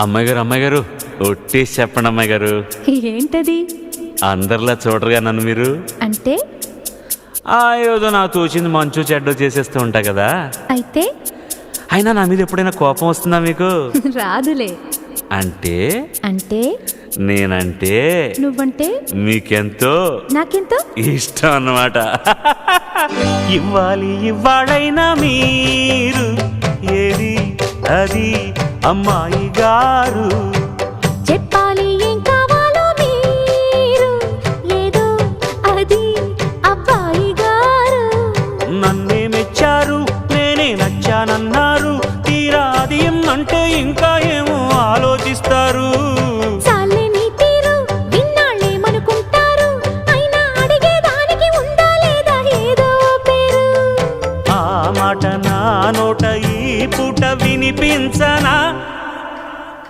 అమ్మాయి గారు అమ్మాయి గారు ఒట్టేసి చెప్పండి అమ్మాయి గారు ఏంటది? అందరిలా చూడరుగా నన్ను మీరు. అంటే? ఆ ఏదో నాకు తోచింది మంచు చెడ్డో చేసేస్తూ ఉంటా కదా. అయితే? అయినా నా మీద ఎప్పుడైనా కోపం వస్తుందా మీకు? రాదులే. అంటే? అంటే? నేనంటే? నువ్వంటే? మీకెంతో? నాకెంతో? ఇష్టం అన్నమాట. ఇవ్వాలి ఇవ్వాలైనా మీరు. ఏది అది అమ్మాయి గారు. చెప్పాలి ఏం కావాలో మీరు. ఏదో అది అబ్బాయి గారు. నన్నే మెచ్చారు నేనే నచ్చానన్నారు. తీరా అది అంటే ఇంకా ఏమో ఆలోచిస్తారు. మాట నా నోట ఈ పూట వినిపించనా?